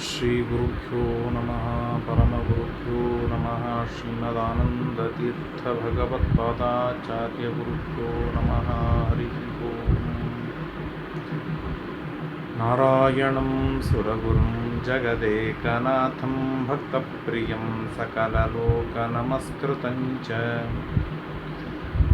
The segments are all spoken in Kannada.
श्रीगुरुभ्यो नमः परमगुरुभ्यो नमः श्रीमदानन्दतीर्थभगवत्पादाचार्यगुरुभ्यो नमः हरिः ओम्। नारायणं सुरगुरुं जगदेकनाथं भक्तप्रियं सकललोकनमस्कृतं च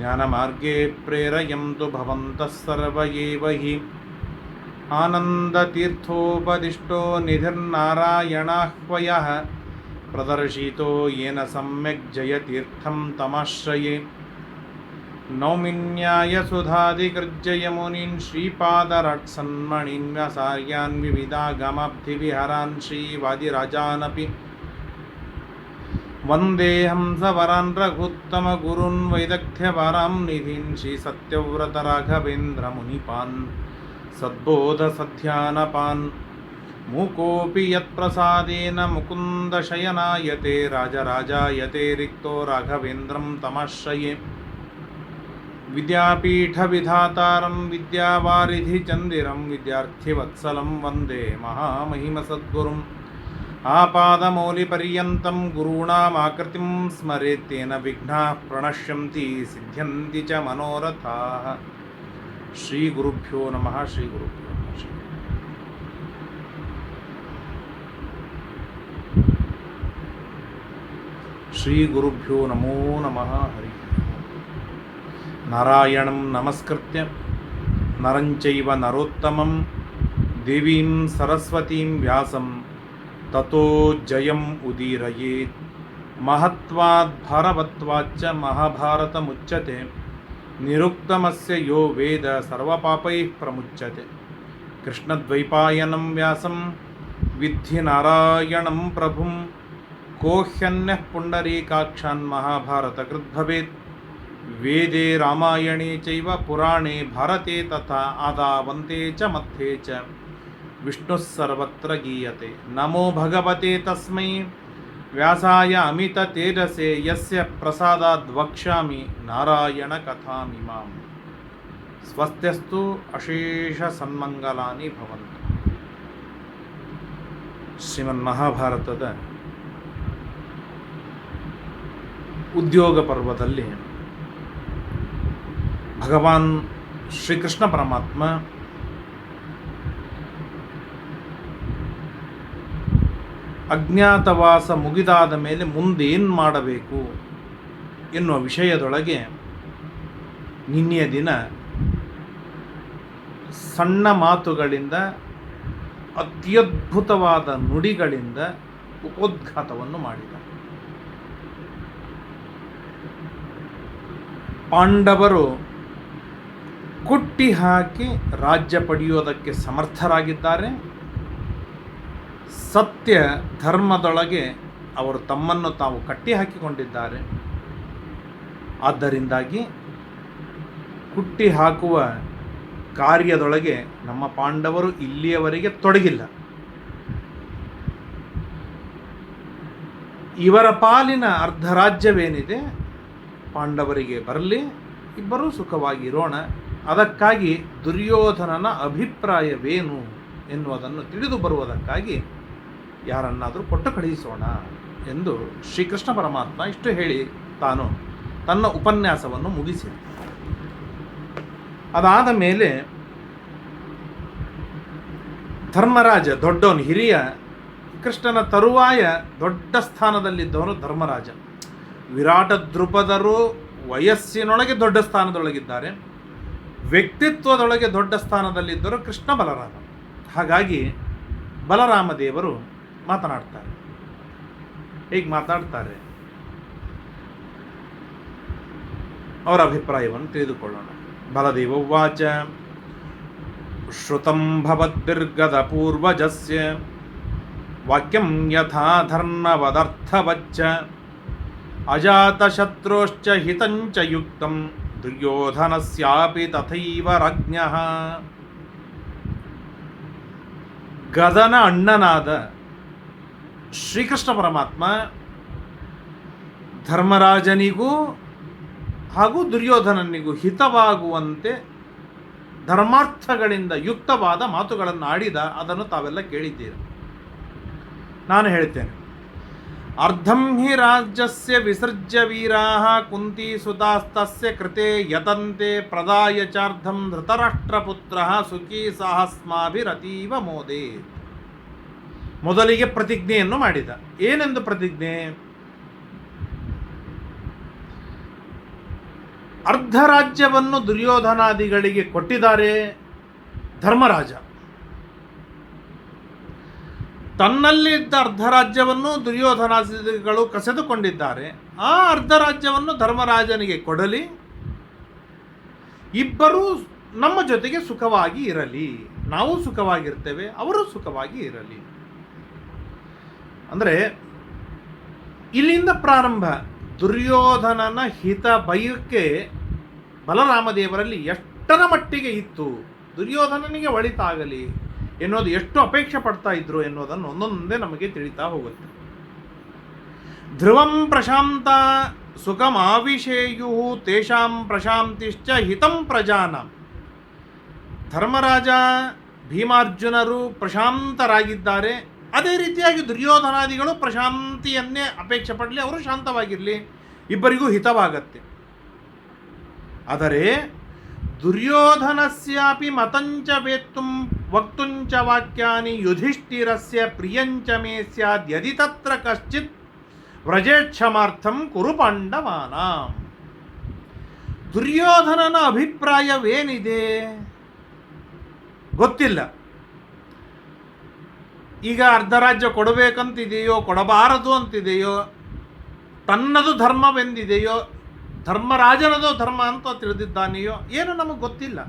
ज्ञानमार्गे प्रेरयन्तु भवन्तः सर्व एव हि। आनन्दतीर्थोपदिष्टो निधिर्नारायणाह्वयः प्रदर्शितो येन सम्यक् जयतीर्थं तमाश्रये। नौमिन्यायसुधादिकृज्जयमुनीन् श्रीपादरट्सन्मणीन् व्यासार्यान् विविधागमाब्धिविहरान् श्रीवादिराजानपि वन्देऽहं सवरान् रघुत्तमगुरून् वैदग्ध्यवरां निधीन् श्रीसत्यव्रतराघवेन्द्रमुनिपान् सद्बोधसध्यानपान् मूकोऽपि यत्प्रसादेन मुकुन्दशयनायते राजराजायते रिक्तो राघवेन्द्रं तमाश्रये। विद्यापीठविधातारं विद्यावारिधिचन्दिरं विद्यार्थिवत्सलं वंदे महामहिमसद्गुरुम्। ఆపాదమౌలిపర్యంతం గురూణామాకృతిం స్మరేత్తేన విఘ్నా ప్రణశ్యంతి సిద్ధ్యంతి చ మనోరథా శ్రీగురుభ్యో నమ శ్రీ గురు శ్రీ గురుభ్యో నమో నమ హరి నారాయణం నమస్కృత్య నరం చైవ నరోత్తమం దేవీం సరస్వతీం వ్యాసం ततो जयम् उदीरयेत्। महत्वाद्भरवत्वाच्च महाभारतमुच्यते। निरुक्तमस्य यो वेद सर्वपापैः प्रमुच्यते। कृष्णद्वैपायनं व्यासं विद्धि नारायणं प्रभुं। को ह्यन्यः पुण्डरीकाक्षान् महाभारतकृद्भवेत् वेदे रामायणे चैव पुराणे भारते तथा आदावन्ते च मध्ये च ವಿಷ್ಣು ಸರ್ವತ್ರ ಗೀಯತೆ. ನಮೋ ಭಗವತೆ ತಸ್ಮೈ. ವ್ಯಾಸಾಯ ಅಮಿತ ತೇಜಸೆ. ಯಸ್ಯ ಪ್ರಸಾದಾದ್ ವಕ್ಷ್ಯಾಮಿ ನಾರಾಯಣ ಕಥಾಮಿಮಾಂ ಸ್ವಸ್ಥ್ಯಸ್ತು ಅಶೇಷ ಸನ್ಮಂಗಲಾನಿ ಭವಂತು. ಶ್ರೀಮನ್ ಮಹಾಭಾರತದ ಉದ್ಯೋಗ ಪರ್ವದಲ್ಲಿ ಭಗವಾನ್ ಶ್ರೀಕೃಷ್ಣ ಪರಮಾತ್ಮ ಅಜ್ಞಾತವಾಸ ಮುಗಿದಾದ ಮೇಲೆ ಮುಂದೇನು ಮಾಡಬೇಕು ಎನ್ನುವ ವಿಷಯದೊಳಗೆ ನಿನ್ನೆಯ ದಿನ ಸಣ್ಣ ಮಾತುಗಳಿಂದ, ಅತ್ಯದ್ಭುತವಾದ ನುಡಿಗಳಿಂದ ಉಪೋದ್ಘಾತವನ್ನು ಮಾಡಿದ. ಪಾಂಡವರು ಕುಟ್ಟಿ ಹಾಕಿ ರಾಜ್ಯ ಪಡೆಯೋದಕ್ಕೆ ಸಮರ್ಥರಾಗಿದ್ದಾರೆ. ಸತ್ಯ ಧರ್ಮದೊಳಗೆ ಅವರು ತಮ್ಮನ್ನು ತಾವು ಕಟ್ಟಿ ಹಾಕಿಕೊಂಡಿದ್ದಾರೆ ಆದ್ದರಿಂದಾಗಿ ಹುಟ್ಟಿ ಹಾಕುವ ಕಾರ್ಯದೊಳಗೆ ನಮ್ಮ ಪಾಂಡವರು ಇಲ್ಲಿಯವರೆಗೆ ತೊಡಗಿಲ್ಲ. ಇವರ ಪಾಲಿನ ಅರ್ಧರಾಜ್ಯವೇನಿದೆ? ಪಾಂಡವರಿಗೆ ಬರಲಿ, ಇಬ್ಬರೂ ಸುಖವಾಗಿರೋಣ. ಅದಕ್ಕಾಗಿ ದುರ್ಯೋಧನನ ಅಭಿಪ್ರಾಯವೇನು ಎನ್ನುವುದನ್ನು ತಿಳಿದು ಬರುವುದಕ್ಕಾಗಿ ಯಾರನ್ನಾದರೂ ಕೊಟ್ಟು ಕಳುಹಿಸೋಣ ಎಂದು ಶ್ರೀಕೃಷ್ಣ ಪರಮಾತ್ಮ ಇಷ್ಟು ಹೇಳಿ ತಾನು ತನ್ನ ಉಪನ್ಯಾಸವನ್ನು ಮುಗಿಸಿದ. ಅದಾದ ಮೇಲೆ ಧರ್ಮರಾಜ ದೊಡ್ಡವನು, ಹಿರಿಯ ಕೃಷ್ಣನ ತರುವಾಯ ದೊಡ್ಡ ಸ್ಥಾನದಲ್ಲಿದ್ದವನು ಧರ್ಮರಾಜ. ವಿರಾಟ ದೃಪದರು ವಯಸ್ಸಿನೊಳಗೆ ದೊಡ್ಡ ಸ್ಥಾನದೊಳಗಿದ್ದಾರೆ, ವ್ಯಕ್ತಿತ್ವದೊಳಗೆ ದೊಡ್ಡ ಸ್ಥಾನದಲ್ಲಿದ್ದರು ಕೃಷ್ಣ ಬಲರಾಮ. ಹಾಗಾಗಿ ಬಲರಾಮ ದೇವರು ಮಾತನಾಡ್ತಾರೆ. ಹೀಗೆ ಮಾತಾಡ್ತಾರೆ. ಅವರ ಅಭಿಪ್ರಾಯವನ್ನು ತಿಳಿದುಕೊಳ್ಳೋಣ. ಬಲದೇವ ಉವಾಚ. ಪೂರ್ವಜಸ್ಯ. ವಾಕ್ಯಂ ಯಥಾ ಧರ್ಮವದರ್ಥವಚ್ಚ ಅಜಾತಶತ್ರೋಶ್ಚ ಹಿತಂಚ ಯುಕ್ತಂ. ದುರ್ಯೋಧನಸ್ಯಾಪಿ ತಥೈವ ರಾಜ್ಞ. ಗದನ ಅಣ್ಣನಾದ ಶ್ರೀಕೃಷ್ಣ ಪರಮಾತ್ಮ ಧರ್ಮರಾಜನಿಗೂ ಹಾಗೂ ದುರ್ಯೋಧನನಿಗೂ ಹಿತವಾಗುವಂತೆ ಧರ್ಮಾರ್ಥಗಳಿಂದ ಯುಕ್ತವಾದ ಮಾತುಗಳನ್ನು ಆಡಿದ ಅದನ್ನು ತಾವೆಲ್ಲ ಕೇಳಿದ್ದೀರಿ. ನಾನು ಹೇಳ್ತೇನೆ. ಅರ್ಧಂ ಹಿ ರಾಜ್ಯಸ್ಯ ವಿಸರ್ಜ್ಯ ವೀರಾ ಕುಂತಿ ಸುತಾಸ್ತಸ್ಯ ಕೃತೆ ಯತಂತೆ ಪ್ರದಾಯ ಚಾರ್ಧಂ ಧೃತರಾಷ್ಟ್ರಪುತ್ರ ಸುಖಿ ಸಾಹಸ್ಮಾಭಿರತೀವ ಮೋದೆ. ಮೊದಲಿಗೆ ಪ್ರತಿಜ್ಞೆಯನ್ನು ಮಾಡಿದ. ಏನೆಂದು ಪ್ರತಿಜ್ಞೆ? ಅರ್ಧ ರಾಜ್ಯವನ್ನು ದುರ್ಯೋಧನಾದಿಗಳಿಗೆ ಕೊಟ್ಟಿದ್ದಾರೆ ಧರ್ಮರಾಜ. ತನ್ನಲ್ಲಿದ್ದ ಅರ್ಧ ರಾಜ್ಯವನ್ನು ದುರ್ಯೋಧನಾದಿಗಳು ಕಸೆದುಕೊಂಡಿದ್ದಾರೆ. ಆ ಅರ್ಧ ರಾಜ್ಯವನ್ನು ಧರ್ಮರಾಜನಿಗೆ ಕೊಡಲಿ. ಇಬ್ಬರೂ ನಮ್ಮ ಜೊತೆಗೆ ಸುಖವಾಗಿ ಇರಲಿ. ನಾವು ಸುಖವಾಗಿರ್ತೇವೆ, ಅವರು ಸುಖವಾಗಿ ಇರಲಿ. ಅಂದರೆ ಇಲ್ಲಿಂದ ಪ್ರಾರಂಭ ದುರ್ಯೋಧನನ ಹಿತ ಬಯಕೆ ಬಲರಾಮದೇವರಲ್ಲಿ ಎಷ್ಟರ ಮಟ್ಟಿಗೆ ಇತ್ತು? ದುರ್ಯೋಧನನಿಗೆ ಒಳಿತಾಗಲಿ ಎನ್ನುವುದು ಎಷ್ಟು ಅಪೇಕ್ಷೆ ಪಡ್ತಾ ಇದ್ರು ಎನ್ನುವುದನ್ನು ಒಂದೊಂದೇ ನಮಗೆ ತಿಳಿತಾ ಹೋಗುತ್ತೆ. ಧ್ರುವಂ ಪ್ರಶಾಂತ ಸುಖಮಾವಿಷೇಯು ತೇಷಾಂ ಪ್ರಶಾಂತಿಶ್ಚ ಹಿತಂ ಪ್ರಜಾನಂ. ಧರ್ಮರಾಜ ಭೀಮಾರ್ಜುನರು ಪ್ರಶಾಂತರಾಗಿದ್ದಾರೆ. ಅದೇ ರೀತಿಯಾಗಿ ದುರ್ಯೋಧನಾದಿಗಳು ಪ್ರಶಾಂತಿಯನ್ನೇ ಅಪೇಕ್ಷೆ ಪಡಲಿ, ಅವರು ಶಾಂತವಾಗಿರಲಿ. ಇಬ್ಬರಿಗೂ ಹಿತವಾಗತ್ತೆ. ಆದರೆ ದುರ್ಯೋಧನಸ್ಯಾಪಿ ಮತಂಚ ವೇತ್ತುಂ ವಕ್ತುಂಚ ವಾಕ್ಯಾನಿ ಯುಧಿಷ್ಠಿರಸ್ಯ ಪ್ರಿಯಂಚ ಮೇ ಸ್ಯಾದ್ಯದಿ ತತ್ರ ಕಶ್ಚಿತ್ ವ್ರಜೇಕ್ಷಮಾರ್ಥಂ ಕುರು ಪಾಂಡವಾನ. ದುರ್ಯೋಧನನ ಅಭಿಪ್ರಾಯವೇನಿದೆ? ಗೊತ್ತಿಲ್ಲ. ಈಗ ಅರ್ಧ ರಾಜ್ಯ ಕೊಡಬೇಕಂತಿದೆಯೋ, ಕೊಡಬಾರದು ಅಂತಿದೆಯೋ, ತನ್ನದು ಧರ್ಮವೆಂದಿದೆಯೋ, ಧರ್ಮರಾಜನದು ಧರ್ಮ ಅಂತ ತಿಳಿದಿದ್ದಾನೆಯೋ, ಏನು ನಮಗೆ ಗೊತ್ತಿಲ್ಲ.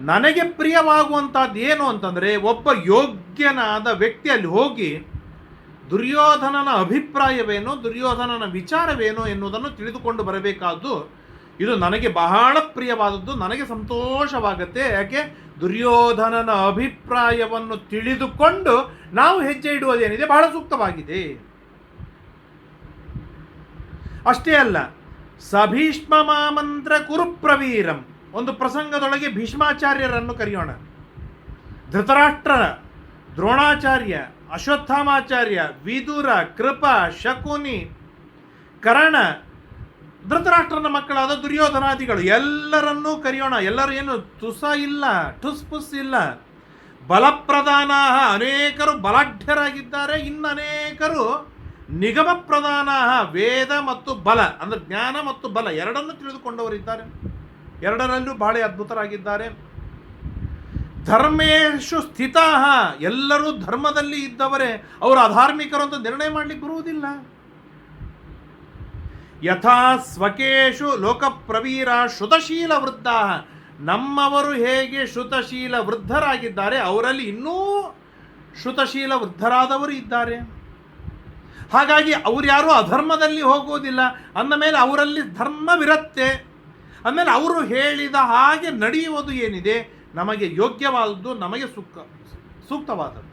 ನನಗೆ ಪ್ರಿಯವಾಗುವಂಥದ್ದು ಏನು ಅಂತಂದರೆ, ಒಬ್ಬ ಯೋಗ್ಯನಾದ ವ್ಯಕ್ತಿ ಅಲ್ಲಿ ಹೋಗಿ ದುರ್ಯೋಧನನ ಅಭಿಪ್ರಾಯವೇನು, ದುರ್ಯೋಧನನ ವಿಚಾರವೇನು ಎನ್ನುವುದನ್ನು ತಿಳಿದುಕೊಂಡು ಬರಬೇಕಾದ್ದು ಇದು ನನಗೆ ಬಹಳ ಪ್ರಿಯವಾದದ್ದು, ನನಗೆ ಸಂತೋಷವಾಗುತ್ತೆ. ಯಾಕೆ? ದುರ್ಯೋಧನನ ಅಭಿಪ್ರಾಯವನ್ನು ತಿಳಿದುಕೊಂಡು ನಾವು ಹೆಜ್ಜೆ ಇಡುವುದೇನಿದೆ ಬಹಳ ಸೂಕ್ತವಾಗಿದೆ. ಅಷ್ಟೇ ಅಲ್ಲ, ಸಭೀಷ್ಮ ಮಾಮಂತ್ರ ಕುರುಪ್ರವೀರಂ, ಒಂದು ಪ್ರಸಂಗದೊಳಗೆ ಭೀಷ್ಮಾಚಾರ್ಯರನ್ನು ಕರೆಯೋಣ. ಧೃತರಾಷ್ಟ್ರ ದ್ರೋಣಾಚಾರ್ಯ, ಅಶ್ವತ್ಥಾಮಾಚಾರ್ಯ, ವಿದುರ, ಕೃಪ, ಶಕುನಿ, ಕರ್ಣ ಧೃತರಾಷ್ಟ್ರನ ಮಕ್ಕಳಾದ ದುರ್ಯೋಧನಾದಿಗಳು, ಎಲ್ಲರನ್ನೂ ಕರೆಯೋಣ. ಎಲ್ಲರೂ ಏನು, ತುಸ ಇಲ್ಲ, ಠುಸ್ ಪುಸ್ ಇಲ್ಲ. ಬಲಪ್ರಧಾನ ಅನೇಕರು ಬಲಾಢ್ಯರಾಗಿದ್ದಾರೆ. ಇನ್ನು ಅನೇಕರು ನಿಗಮ ಪ್ರಧಾನ ವೇದ ಮತ್ತು ಬಲ, ಅಂದರೆ ಜ್ಞಾನ ಮತ್ತು ಬಲ, ಎರಡನ್ನು ತಿಳಿದುಕೊಂಡವರಿದ್ದಾರೆ. ಎರಡರಲ್ಲೂ ಬಹಳ ಅದ್ಭುತರಾಗಿದ್ದಾರೆ. ಧರ್ಮೇಶು ಸ್ಥಿತ ಎಲ್ಲರೂ ಧರ್ಮದಲ್ಲಿ ಇದ್ದವರೇ. ಅವರು ಅಧಾರ್ಮಿಕರು ಅಂತ ನಿರ್ಣಯ ಮಾಡಲಿಕ್ಕೆ ಬರುವುದಿಲ್ಲ. ಯಥಾ ಸ್ವಕೇಶು ಲೋಕಪ್ರವೀರ ಶ್ರುತಶೀಲ ವೃದ್ಧ. ನಮ್ಮವರು ಹೇಗೆ ಶ್ರುತಶೀಲ ವೃದ್ಧರಾಗಿದ್ದಾರೆ, ಅವರಲ್ಲಿ ಇನ್ನೂ ಶ್ರುತಶೀಲ ವೃದ್ಧರಾದವರು ಇದ್ದಾರೆ. ಹಾಗಾಗಿ ಅವ್ರು ಯಾರೂ ಅಧರ್ಮದಲ್ಲಿ ಹೋಗುವುದಿಲ್ಲ. ಅಂದ ಮೇಲೆ ಅವರಲ್ಲಿ ಧರ್ಮವಿರುತ್ತೆ. ಅಂದಮೇಲೆ ಅವರು ಹೇಳಿದ ಹಾಗೆ ನಡೆಯುವುದು ಏನಿದೆ, ನಮಗೆ ಯೋಗ್ಯವಾದದ್ದು, ನಮಗೆ ಸುಖ ಸೂಕ್ತವಾದದ್ದು.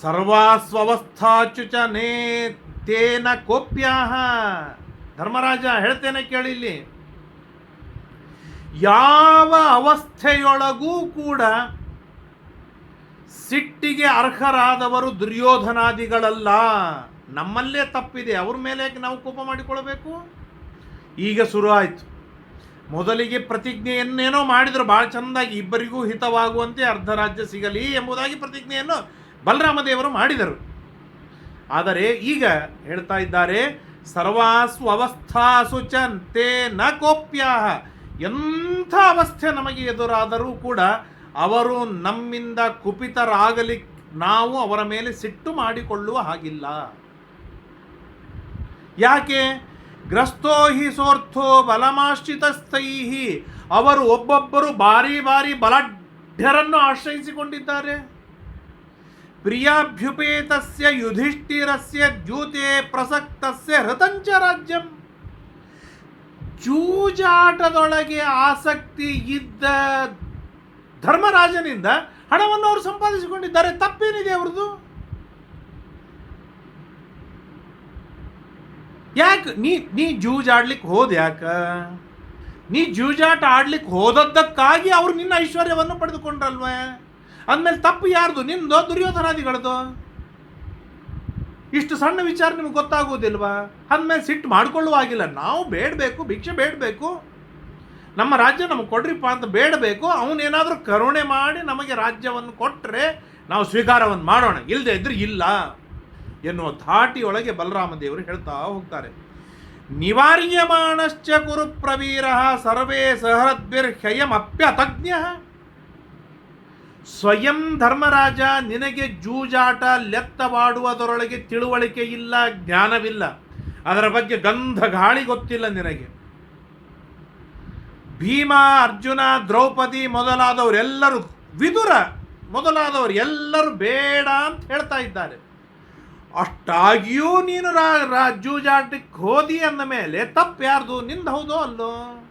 ಸರ್ವಾಸ್ವಸ್ಥಾಚುಚ ನೇ ತೇನ ಕೋಪ್ಯಾಹ. ಧರ್ಮರಾಜ ಹೇಳ್ತೇನೆ ಕೇಳಿಲ್ಲಿ ಯಾವ ಅವಸ್ಥೆಯೊಳಗೂ ಕೂಡ ಸಿಟ್ಟಿಗೆ ಅರ್ಹರಾದವರು ದುರ್ಯೋಧನಾದಿಗಳಲ್ಲ. ನಮ್ಮಲ್ಲೇ ತಪ್ಪಿದೆ. ಅವ್ರ ಮೇಲೆ ನಾವು ಕೋಪ ಮಾಡಿಕೊಳ್ಬೇಕು ಈಗ ಶುರು ಆಯಿತು ಮೊದಲಿಗೆ ಪ್ರತಿಜ್ಞೆಯನ್ನೇನೋ ಮಾಡಿದರು ಭಾಳ ಚೆಂದಾಗಿ ಇಬ್ಬರಿಗೂ ಹಿತವಾಗುವಂತೆ ಅರ್ಧ ರಾಜ್ಯ ಸಿಗಲಿ ಎಂಬುದಾಗಿ ಪ್ರತಿಜ್ಞೆಯನ್ನು ಬಲರಾಮದೇವರು ಮಾಡಿದರು. ಆದರೆ ಈಗ ಹೇಳ್ತಾ ಇದ್ದಾರೆ ಸರ್ವಾಸು ಅವಸ್ಥಾಸು ಚಂತೆ ನ ಕೋಪ್ಯಾಹ. ಎಂಥ ಅವಸ್ಥೆ ನಮಗೆ ಎದುರಾದರೂ ಕೂಡ ಅವರು ನಮ್ಮಿಂದ ಕುಪಿತರಾಗಲಿ, ನಾವು ಅವರ ಮೇಲೆ ಸಿಟ್ಟು ಮಾಡಿಕೊಳ್ಳುವ ಹಾಗಿಲ್ಲ. ಯಾಕೆ? ಗ್ರಸ್ತೋ ಹಿ ಸೋರ್ಥೋ ಬಲಮಾಶ್ರಿತಸ್ಥೈಹಿ. ಅವರು ಒಬ್ಬೊಬ್ಬರು ಬಾರಿ ಬಾರಿ ಬಲಾಢ್ಯರನ್ನು ಆಶ್ರಯಿಸಿಕೊಂಡಿದ್ದಾರೆ. ಪ್ರಿಯಾಭ್ಯುಪೇತಸ್ಯ ಯುಧಿಷ್ಠಿರಸ್ಯ ಜ್ಯೂತೆ ಪ್ರಸಕ್ತಸ್ಯ ಹೃತಂಚ ರಾಜ್ಯಂ. ಜೂಜಾಟದೊಳಗೆ ಆಸಕ್ತಿ ಇದ್ದ ಧರ್ಮರಾಜನಿಂದ ಹಣವನ್ನು ಅವರು ಸಂಪಾದಿಸಿಕೊಂಡಿದ್ದಾರೆ, ತಪ್ಪೇನಿದೆ ಅವ್ರದ್ದು? ಯಾಕೆ? ನೀ ನೀ ಜೂಜಾಡ್ಲಿಕ್ಕೆ ಹೋದ ಯಾಕ? ನೀ ಜೂಜಾಟ ಆಡ್ಲಿಕ್ಕೆ ಹೋದದ್ದಕ್ಕಾಗಿ ಅವರು ನಿನ್ನ ಐಶ್ವರ್ಯವನ್ನು ಪಡೆದುಕೊಂಡ್ರಲ್ವೇ? ಅಂದಮೇಲೆ ತಪ್ಪು ಯಾರ್ದು? ನಿಂದು, ದುರ್ಯೋಧನಾದಿಗಳದು. ಇಷ್ಟು ಸಣ್ಣ ವಿಚಾರ ನಿಮ್ಗೆ ಗೊತ್ತಾಗೋದಿಲ್ವಾ ಅಂದಮೇಲೆ ಸಿಟ್ಟು ಮಾಡಿಕೊಳ್ಳುವಾಗಿಲ್ಲ ನಾವು ಬೇಡಬೇಕು, ಭಿಕ್ಷೆ ಬೇಡಬೇಕು. ನಮ್ಮ ರಾಜ್ಯ ನಮಗೆ ಕೊಡ್ರಿಪ್ಪ ಅಂತ ಬೇಡಬೇಕು. ಅವನೇನಾದರೂ ಕರುಣೆ ಮಾಡಿ ನಮಗೆ ರಾಜ್ಯವನ್ನು ಕೊಟ್ಟರೆ ನಾವು ಸ್ವೀಕಾರವನ್ನು ಮಾಡೋಣ. ಇಲ್ಲದೆ ಇದ್ರೆ ಇಲ್ಲ ಎನ್ನುವ ಧಾಟಿಯೊಳಗೆ ಬಲರಾಮ ದೇವರು ಹೇಳ್ತಾ ಹೋಗ್ತಾರೆ. ನಿವಾರ್ಯಮಾಣಶ್ಚ ಕುರು ಪ್ರವೀರ ಸರ್ವೇ ಸಹರದ್ಭಿರ್ಹ್ಯಯಮಪ್ಯತಜ್ಞ ಸ್ವಯಂ ಧರ್ಮರಾಜ ನಿನಗೆ ಜೂಜಾಟ, ಲೆತ್ತವಾಡುವುದರೊಳಗೆ ತಿಳುವಳಿಕೆ ಇಲ್ಲ, ಜ್ಞಾನವಿಲ್ಲ. ಅದರ ಬಗ್ಗೆ ಗಂಧ ಗಾಳಿ ಗೊತ್ತಿಲ್ಲ ನಿನಗೆ. ಭೀಮ, ಅರ್ಜುನ, ದ್ರೌಪದಿ ಮೊದಲಾದವರೆಲ್ಲರೂ ವಿದುರ ಮೊದಲಾದವರು ಎಲ್ಲರೂ ಬೇಡ ಅಂತ ಹೇಳ್ತಾ ಇದ್ದಾರೆ. ಅಷ್ಟಾಗಿಯೂ ನೀನು ರಾ ಜೂಜಾಟಕ್ಕೆ ಹೋದಿ ಅಂದ ಮೇಲೆ ತಪ್ಪು ಯಾರ್ದು ನಿಂದ ಹೌದೋ ಅಲ್ಲೋ?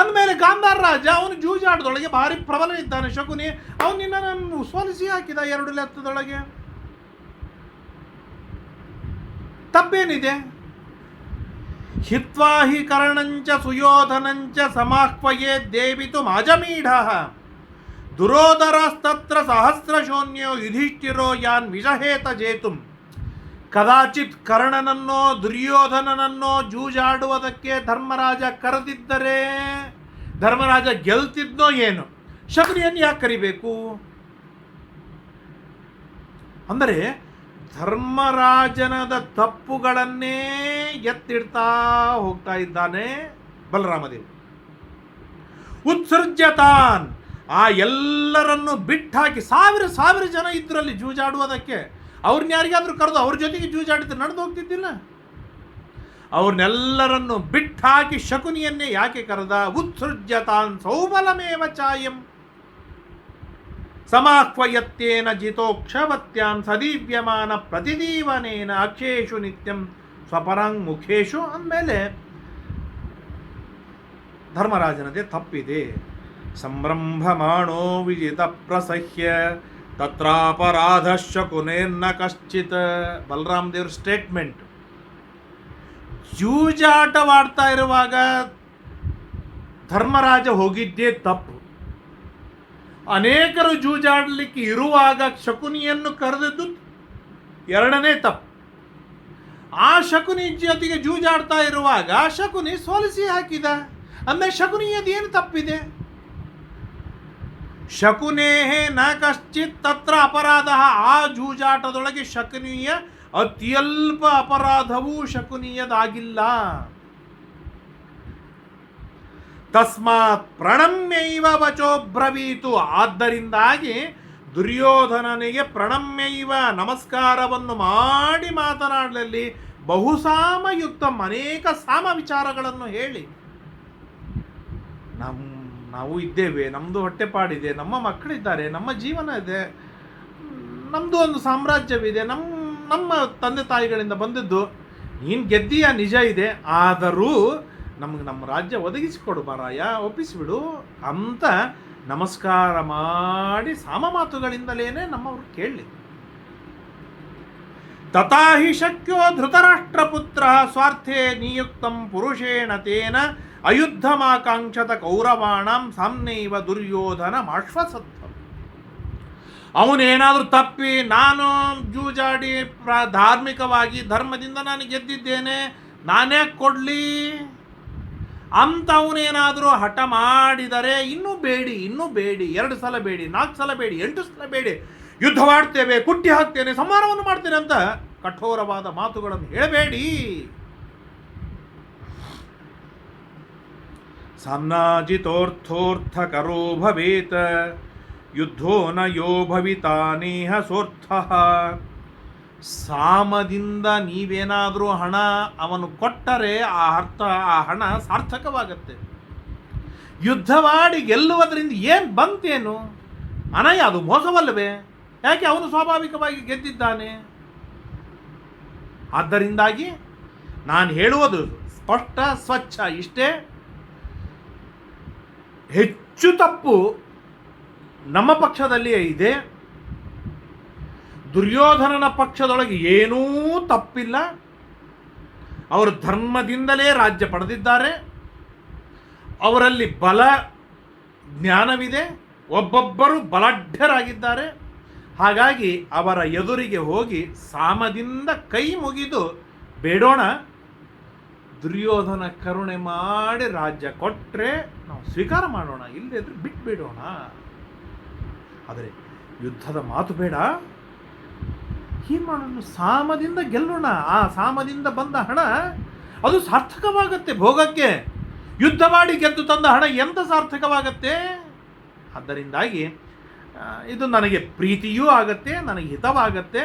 ಅಂದಮೇಲೆ ಗಾಂಧಾರ ರಾಜ ಅವನು ಜೂಜಾಟದೊಳಗೆ ಭಾರಿ ಪ್ರಬಲ ಇದ್ದಾನೆ. ಶಕುನಿ, ಅವನು ನಿನ್ನನ್ನು ಸೋಲಿಸಿ ಹಾಕಿದ ಎರಡು ಲೆತ್ತದೊಳಗೆ ತಪ್ಪೇನಿದೆ? ಹಿತ್ವಾ ಹಿ ಕರ್ಣಂಚ ಸುಯೋಧನಂಚ ಸಮಾಹ್ವಯೇ ದೇವಿತು ಮಾಜಮೀಢ. ದುರೋದರಸ್ತತ್ರ ಸಹಸ್ರಶೂನ್ಯೋ ಯುಧಿಷ್ಠಿರೋ ಯಾನ್ ವಿಷಹೇತ ಜೇತುಂ. ಕದಾಚಿತ್ ಕರ್ಣನನ್ನೋ, ದುರ್ಯೋಧನನನ್ನೋ ಜೂಜಾಡುವುದಕ್ಕೆ ಧರ್ಮರಾಜ ಕರೆದಿದ್ದರೆ, ಧರ್ಮರಾಜ ಗೆಲ್ತಿದ್ನೋ ಏನು? ಶಬರಿಯನ್ನು ಯಾಕೆ ಕರಿಬೇಕು? ಅಂದರೆ ಧರ್ಮರಾಜನದ ತಪ್ಪುಗಳನ್ನೇ ಎತ್ತಿಡ್ತಾ ಹೋಗ್ತಾ ಇದ್ದಾನೆ ಬಲರಾಮದೇವ್. ಉತ್ಸರ್ಜತಾನ್ ಆ ಎಲ್ಲರನ್ನು ಬಿಟ್ಟಾಕಿ ಸಾವಿರ ಸಾವಿರ ಜನ ಇದ್ರಲ್ಲಿ ಜೂಜಾಡುವುದಕ್ಕೆ ಅವ್ರನ್ನ ಯಾರಿಗಾದ್ರೂ ಕರೆದು ಅವ್ರ ಜೊತೆಗೆ ಜೂಜಾಡಿದ್ರೆ ನಡೆದು ಹೋಗ್ತಿದ್ದಿಲ್ಲ. ಅವ್ರನ್ನೆಲ್ಲರನ್ನು ಬಿಟ್ಟಾಕಿ ಶಕುನಿಯನ್ನೇ ಯಾಕೆ ಕರೆದ? ಉತ್ಸೃಜ್ಯತಾನ್ ಸೌಬಲಮೇವ ಚಾಯಂ. ಸಮಾಹ್ವಯತ್ತೇನ ಜಿತೋಕ್ಷವತ್ಯಾಂ ಸದೀವ್ಯಮಾನ ಪ್ರತಿದೀವನೇನ ಅಕ್ಷೇಶು ನಿತ್ಯಂ ಸ್ವಪರಂಗ್ ಮುಖೇಶು ಅಂದಮೇಲೆ ಧರ್ಮರಾಜನದೇ ತಪ್ಪಿದೆ. ಸಂಭ್ರಂಭಮಾಣೋ ವಿಜಿತ ಪ್ರಸಹ್ಯ. ತತ್ರಾಪರಾಧ ಶಕುನೇನ್ನ ಕಶ್ಚಿತ್. ಬಲರಾಮ್ ದೇವ್ರ ಸ್ಟೇಟ್ಮೆಂಟ್ ಜೂಜಾಟವಾಡ್ತಾ ಇರುವಾಗ ಧರ್ಮರಾಜ ಹೋಗಿದ್ದೇ ತಪ್ಪು. ಅನೇಕರು ಜೂಜಾಡಲಿಕ್ಕೆ ಇರುವಾಗ ಶಕುನಿಯನ್ನು ಕರೆದದ್ದು ಎರಡನೇ ತಪ್ಪು. ಆ ಶಕುನಿ ಜೊತೆಗೆ ಜೂಜಾಡ್ತಾ ಇರುವಾಗ ಶಕುನಿ ಸೋಲಿಸಿ ಹಾಕಿದ. ಅಂದರೆ ಶಕುನಿಯದೇನು ತಪ್ಪಿದೆ? ಶಕುನೇ ನ ಕಶ್ಚಿತ್ ತತ್ರ ಅಪರಾಧ. ಆ ಜೂಜಾಟದೊಳಗೆ ಶಕುನಿಯ ಅತ್ಯಲ್ಪ ಅಪರಾಧವೂ ಶಕುನಿಯದಾಗಿಲ್ಲ. ತಸ್ಮಾತ್ ಪ್ರಣಮ್ಯೈವ ವಚೋ ಬ್ರವೀತು. ಆದ್ದರಿಂದಾಗಿ ದುರ್ಯೋಧನನಿಗೆ ಪ್ರಣಮ್ಯೈವ ನಮಸ್ಕಾರವನ್ನು ಮಾಡಿ ಮಾತನಾಡಲಲ್ಲಿ ಬಹುಸಾಮಯುಕ್ತ ಅನೇಕ ಸಾಮ ವಿಚಾರಗಳನ್ನು ಹೇಳಿ. ನಮ್ಮ ನಾವು ಇದ್ದೇವೆ ನಮ್ಮದು ಹೊಟ್ಟೆಪಾಡಿದೆ, ನಮ್ಮ ಮಕ್ಕಳಿದ್ದಾರೆ, ನಮ್ಮ ಜೀವನ ಇದೆ. ನಮ್ಮದು ಒಂದು ಸಾಮ್ರಾಜ್ಯವಿದೆ ನಮ್ಮ ನಮ್ಮ ತಂದೆ ತಾಯಿಗಳಿಂದ ಬಂದದ್ದು. ನೀನು ಗೆದ್ದೀಯ, ನಿಜ ಇದೆ. ಆದರೂ ನಮಗೆ ನಮ್ಮ ರಾಜ್ಯ ಒದಗಿಸಿಕೊಡು ಮಾರಾಯ ಒಪ್ಪಿಸಿಬಿಡು ಅಂತ ನಮಸ್ಕಾರ ಮಾಡಿ ಸಾಮ ಮಾತುಗಳಿಂದಲೇ ನಮ್ಮವರು ಕೇಳಲಿ ತಥಾಹಿ ಶಕ್ಯೋ ಧೃತರಾಷ್ಟ್ರಪುತ್ರ ಸ್ವಾರ್ಥೇ ನಿಯುಕ್ತಂ ಪುರುಷೇಣ ತೇನ ಅಯುದ್ಧಮಾಕಾಂಕ್ಷತ ಕೌರವಾಣಂ ಸಾಮ್ನೈವ ದುರ್ಯೋಧನ ಮಾಶ್ವಸತ್ವ ಅವನೇನಾದರೂ ತಪ್ಪಿ ನಾನು ಜೂಜಾಡಿ ಪ್ರ ಧಾರ್ಮಿಕವಾಗಿ ಧರ್ಮದಿಂದ ನಾನು ಗೆದ್ದಿದ್ದೇನೆ, ನಾನೇ ಕೊಡಲಿ. ಅಂಥವನೇನಾದರೂ ಹಠ ಮಾಡಿದರೆ ಇನ್ನೂ ಬೇಡಿ ಇನ್ನೂ ಬೇಡಿ, ಎರಡು ಸಲ ಬೇಡಿ, ನಾಲ್ಕು ಸಲ ಬೇಡಿ, ಎಂಟು ಸಲ ಬೇಡಿ ಯುದ್ಧವಾಡ್ತೇವೆ ಕುಟ್ಟಿ ಹಾಕ್ತೇನೆ, ಸಂಹಾರವನ್ನು ಮಾಡ್ತೇನೆ ಅಂತ ಕಠೋರವಾದ ಮಾತುಗಳನ್ನು ಹೇಳಬೇಡಿ. ಸನ್ನಾಜಿತೋರ್ಥೋರ್ಥಕರೋ ಭವೇತ, ಯುದ್ಧೋ ನ ಯೋ ಭವಿತಾನೇಹ ಸೋರ್ಥ. ಸಾಮದಿಂದ ನೀವೇನಾದರೂ ಹಣ ಅವನು ಕೊಟ್ಟರೆ ಆ ಅರ್ಥ, ಆ ಹಣ ಸಾರ್ಥಕವಾಗತ್ತೆ. ಯುದ್ಧವಾಡಿ ಗೆಲ್ಲುವುದರಿಂದ ಏನು ಬಂತೇನು? ಅನಯ, ಅದು ಮೋಸವಲ್ಲವೇ? ಯಾಕೆ ಅವನು ಸ್ವಾಭಾವಿಕವಾಗಿ ಗೆದ್ದಿದ್ದಾನೆ? ಆದ್ದರಿಂದಾಗಿ ನಾನು ಹೇಳುವುದು ಸ್ಪಷ್ಟ, ಸ್ವಚ್ಛ, ಇಷ್ಟೇ. ಹೆಚ್ಚು ತಪ್ಪು ನಮ್ಮ ಪಕ್ಷದಲ್ಲಿಯೇ ಇದೆ. ದುರ್ಯೋಧನನ ಪಕ್ಷದೊಳಗೆ ಏನೂ ತಪ್ಪಿಲ್ಲ. ಅವರು ಧರ್ಮದಿಂದಲೇ ರಾಜ್ಯ ಪಡೆದಿದ್ದಾರೆ. ಅವರಲ್ಲಿ ಬಲ ಜ್ಞಾನವಿದೆ. ಒಬ್ಬೊಬ್ಬರು ಬಲಾಢ್ಯರಾಗಿದ್ದಾರೆ. ಹಾಗಾಗಿ ಅವರ ಎದುರಿಗೆ ಹೋಗಿ ಸಾಮದಿಂದ ಕೈ ಮುಗಿದು ಬೇಡೋಣ, ದುರ್ಯೋಧನ ಕರುಣೆ ಮಾಡಿ ರಾಜ್ಯ ಕೊಟ್ಟರೆ ನಾವು ಸ್ವೀಕಾರ ಮಾಡೋಣ ಇಲ್ಲದಿದ್ರೆ ಬಿಟ್ಬಿಡೋಣ. ಆದರೆ ಯುದ್ಧದ ಮಾತು ಬೇಡ. ಏನು ಮಾಡೋಣ ಸಾಮದಿಂದ ಗೆಲ್ಲೋಣ. ಆ ಸಾಮದಿಂದ ಬಂದ ಹಣ ಅದು ಸಾರ್ಥಕವಾಗತ್ತೆ ಭೋಗಕ್ಕೆ. ಯುದ್ಧ ಮಾಡಿ ಗೆದ್ದು ತಂದ ಹಣ ಎಂತ ಸಾರ್ಥಕವಾಗತ್ತೆ? ಆದ್ದರಿಂದಾಗಿ ಇದು ನನಗೆ ಪ್ರೀತಿಯೂ ಆಗತ್ತೆ, ನನಗೆ ಹಿತವಾಗತ್ತೆ.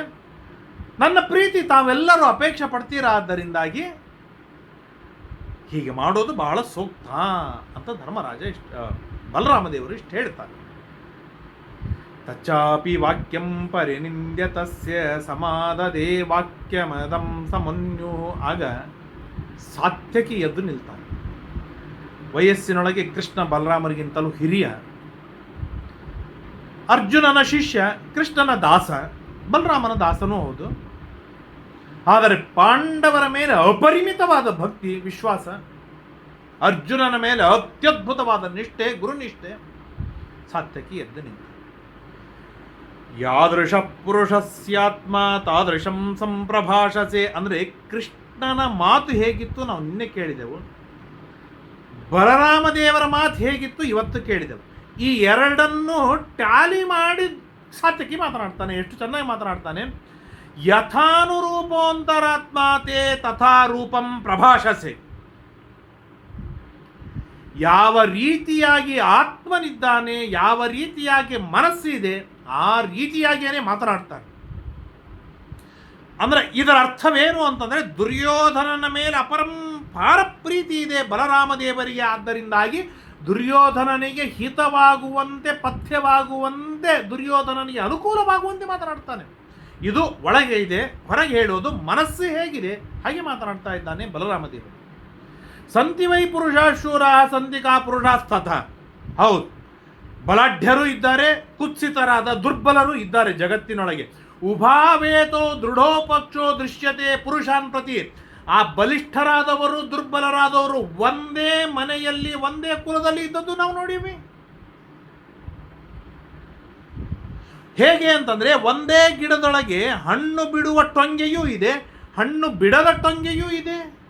ನನ್ನ ಪ್ರೀತಿ ತಾವೆಲ್ಲರೂ ಅಪೇಕ್ಷೆ ಪಡ್ತೀರಾ ಆದ್ದರಿಂದಾಗಿ ಹೀಗೆ ಮಾಡೋದು ಬಹಳ ಸೂಕ್ತ ಅಂತ ಧರ್ಮರಾಜ ಇಷ್ಟ ಬಲರಾಮದೇವರು ಇಷ್ಟು ಹೇಳ್ತಾರೆ. ತಚ್ಚಾಪಿ ವಾಕ್ಯಂ ಪರಿನಿಂದ್ಯ ತಸ್ಯ ಸಮಾದದೇ ವಾಕ್ಯಮದಂ ಸಮನ್ಯು. ಆಗ ಸಾತ್ಯಕಿ ಎದ್ದು ನಿಲ್ತಾನೆ ವಯಸ್ಸಿನೊಳಗೆ ಕೃಷ್ಣ ಬಲರಾಮರಿಗಿಂತಲೂ ಹಿರಿಯ. ಅರ್ಜುನನ ಶಿಷ್ಯ, ಕೃಷ್ಣನ ದಾಸ, ಬಲರಾಮನ ದಾಸನೂ ಹೌದು. ಆದರೆ ಪಾಂಡವರ ಮೇಲೆ ಅಪರಿಮಿತವಾದ ಭಕ್ತಿ, ವಿಶ್ವಾಸ, ಅರ್ಜುನನ ಮೇಲೆ ಅತ್ಯದ್ಭುತವಾದ ನಿಷ್ಠೆ, ಗುರುನಿಷ್ಠೆ, ಸಾತ್ಯಕಿ ಎದ್ದು ನಿಂತ. ಯಾದೃಶ ಪುರುಷಸ್ಯಾತ್ಮ ತಾದೃಶಂ ಸಂಪ್ರಭಾಷಸೆ ಅಂದರೆ ಕೃಷ್ಣನ ಮಾತು ಹೇಗಿತ್ತು ನಾವು ನಿನ್ನೆ ಕೇಳಿದೆವು. ಬಲರಾಮದೇವರ ಮಾತು ಹೇಗಿತ್ತು ಇವತ್ತು ಕೇಳಿದೆವು. ಈ ಎರಡನ್ನು ಟ್ಯಾಲಿ ಮಾಡಿ ಸಾತ್ಯಕಿ ಮಾತನಾಡ್ತಾನೆ, ಎಷ್ಟು ಚೆನ್ನಾಗಿ ಮಾತನಾಡ್ತಾನೆ. ಯಥಾನುರೂಪೋಂತರಾತ್ಮಾತೆ ತಥಾ ರೂಪಂ ಪ್ರಭಾಷಸೆ. ಯಾವ ರೀತಿಯಾಗಿ ಆತ್ಮನಿದ್ದಾನೆ, ಯಾವ ರೀತಿಯಾಗಿ ಮನಸ್ಸಿದೆ, ಆ ರೀತಿಯಾಗಿಯೇ ಮಾತನಾಡ್ತಾನೆ. ಅಂದ್ರೆ ಇದರ ಅರ್ಥವೇನು ಅಂತಂದರೆ, ದುರ್ಯೋಧನನ ಮೇಲೆ ಅಪರಂಪಾರ ಪ್ರೀತಿ ಇದೆ, ಬಲರಾಮದೇವರಿಗೆ ಆದ್ದರಿಂದಾಗಿ ದುರ್ಯೋಧನನಿಗೆ ಹಿತವಾಗುವಂತೆ, ಪಥ್ಯವಾಗುವಂತೆ ದುರ್ಯೋಧನನಿಗೆ ಅನುಕೂಲವಾಗುವಂತೆ ಮಾತನಾಡ್ತಾನೆ. ಇದು ಒಳಗೆ ಇದೆ, ಹೊರಗೆ ಹೇಳೋದು ಮನಸ್ಸು ಹೇಗಿದೆ, ಹಾಗೆ ಮಾತನಾಡ್ತಾ ಇದ್ದಾನೆ ಬಲರಾಮದೇವರು. ಸಂತಿ ವೈ ಪುರುಷ ಶೂರ ಸಂತಿಕಾ ಪುರುಷಾಸ್ತಥ ಹೌದು. ಬಲಾಢ್ಯರು ಇದ್ದಾರೆ, ಕುತ್ಸಿತರಾದ ದುರ್ಬಲರು ಇದ್ದಾರೆ ಜಗತ್ತಿನೊಳಗೆ. ಉಭಾವೇತೋ ದೃಢೋಪಕ್ಷೋ ದೃಶ್ಯತೆ ಪುರುಷಾನ್ ಪ್ರತಿ. ಆ ಬಲಿಷ್ಠರಾದವರು, ದುರ್ಬಲರಾದವರು ಒಂದೇ ಮನೆಯಲ್ಲಿ, ಒಂದೇ ಕುಲದಲ್ಲಿ ಇದ್ದದ್ದು ನಾವು ನೋಡೀವಿ. ಹೇಗೆ ಅಂತಂದ್ರೆ ಒಂದೇ ಗಿಡದೊಳಗೆ ಹಣ್ಣು ಬಿಡುವ ಟೊಂಗೆಯೂ ಇದೆ, ಹಣ್ಣು ಬಿಡದ ಟೊಂಗೆಯೂ ಇದೆ.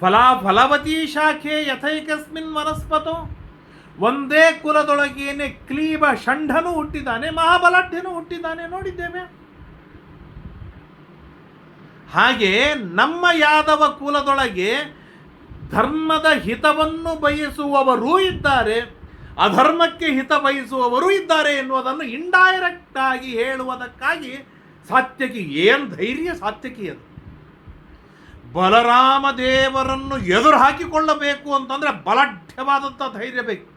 ಫಲಾ ಫಲವತಿ ಶಾಖೆ ಯಥೈಕಸ್ಮಿನ್ ವನಸ್ಪತೋ. ಒಂದೇ ಕುಲದೊಳಗೇನೆ ಕ್ಲೀಬ ಷಂಢನು ಹುಟ್ಟಿದ್ದಾನೆ ಮಹಾಬಲಾಢ್ಯನು ಹುಟ್ಟಿದ್ದಾನೆ, ನೋಡಿದ್ದೇವೆ. ಹಾಗೆ ನಮ್ಮ ಯಾದವ ಕುಲದೊಳಗೆ ಧರ್ಮದ ಹಿತವನ್ನು ಬಯಸುವವರೂ ಇದ್ದಾರೆ, ಅಧರ್ಮಕ್ಕೆ ಹಿತ ಬಯಸುವವರೂ ಇದ್ದಾರೆ ಎನ್ನುವುದನ್ನು ಇಂಡೈರೆಕ್ಟ್ ಆಗಿ ಹೇಳುವುದಕ್ಕಾಗಿ ಸಾತ್ಯಕಿ, ಏನು ಧೈರ್ಯ ಸಾತ್ಯಕಿ ಅದು? ಬಲರಾಮ ದೇವರನ್ನು ಎದುರು ಹಾಕಿಕೊಳ್ಳಬೇಕು ಅಂತಂದರೆ ಬಲಾಢ್ಯವಾದಂಥ ಧೈರ್ಯ ಬೇಕು.